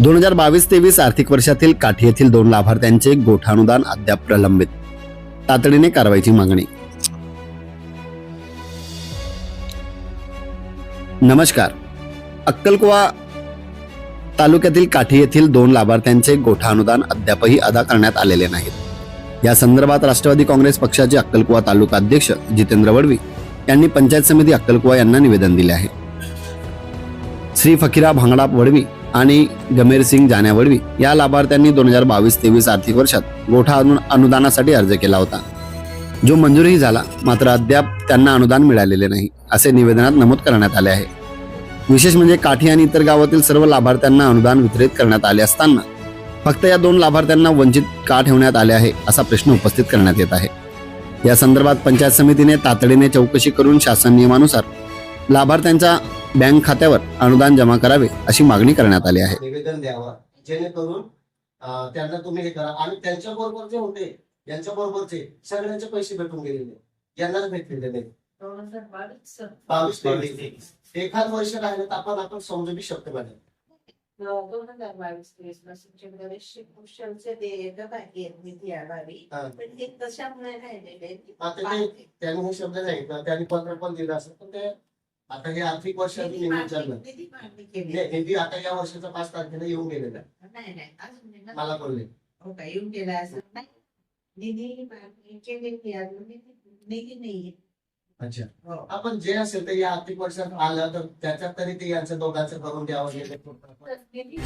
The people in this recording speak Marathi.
दोन हजार बावीस तेवीस आर्थिक वर्षातील काठी येथील दोन लाभार्थ्यांचे गोठानुदान अद्याप प्रलंबित. तातडीने कारवाईची मागणी. नमस्कार. अक्कलकुवा तालुक्यातील काठी येथील दोन लाभार्थ्यांचे गोठा अनुदान अद्यापही अदा करण्यात आलेले नाहीत. या संदर्भात राष्ट्रवादी काँग्रेस पक्षाचे अक्कलकुवा तालुका अध्यक्ष जितेंद्र वडवी यांनी पंचायत समिती अक्कलकुवा यांना निवेदन दिले आहे. श्री फकीरा भांगडा वडवी आणि गमेर सिंग जाण्या वडवी या लाभार्थ्यांनी दोन हजार बावीस तेवीस आर्थिक वर्षात गोठा अनुदानासाठी अर्ज केला होता. जो मंजूरही झाला मात्र अद्याप त्यांना अनुदान मिळालेले नाही असे निवेदनात नमूद करण्यात आले आहे. विशेष म्हणजे काठी आणि इतर गावातील सर्व लाभार्थ्यांना अनुदान वितरित करण्यात आले असताना फक्त या दोन लाभार्थ्यांना वंचित का ठेवण्यात आले आहे असा प्रश्न उपस्थित करण्यात येत आहे. या संदर्भात पंचायत समितीने तातडीने चौकशी करून शासन नियमानुसार लाभार्थ्यांच्या बँक खात्यावर अनुदान जमा करावे अशी मागणी करण्यात आली आहे. निवेदन द्यावं. जेणेकरून त्यांना तुम्ही हे करा. आणि त्यांच्या बरोबर जे होते यांच्या बरोबरचे सगळ्यांचे पैसे भेटून गेलेले. यांनाच भेटलेले नाही. दोन हजार बावीस तेवीस एखाद वर्ष राहिले तर आपण आपण समजू बी शकतो मॅडम. दोन हजार बावीस तेवीस कुशलचे ते निधी हा. पण राहिलेले ते त्यांनी शब्द नाही त्यांनी पत्र पण दिलं असं पण ते आता हे आर्थिक वर्ष निधी हे- निधी आता या वर्षाचा पाच तारखेला येऊन गेलेला. मला बोलले हो का येऊन गेला असं नाही. निधी मागणी केलेली आहे, अजून. निधी निधी नाहीये. अच्छा. हो. आपण जे असेल ते या आर्थिक वर्षात आलं तर त्याच्यात तरी ते यांच्या दोघांचं करून द्यावं निधी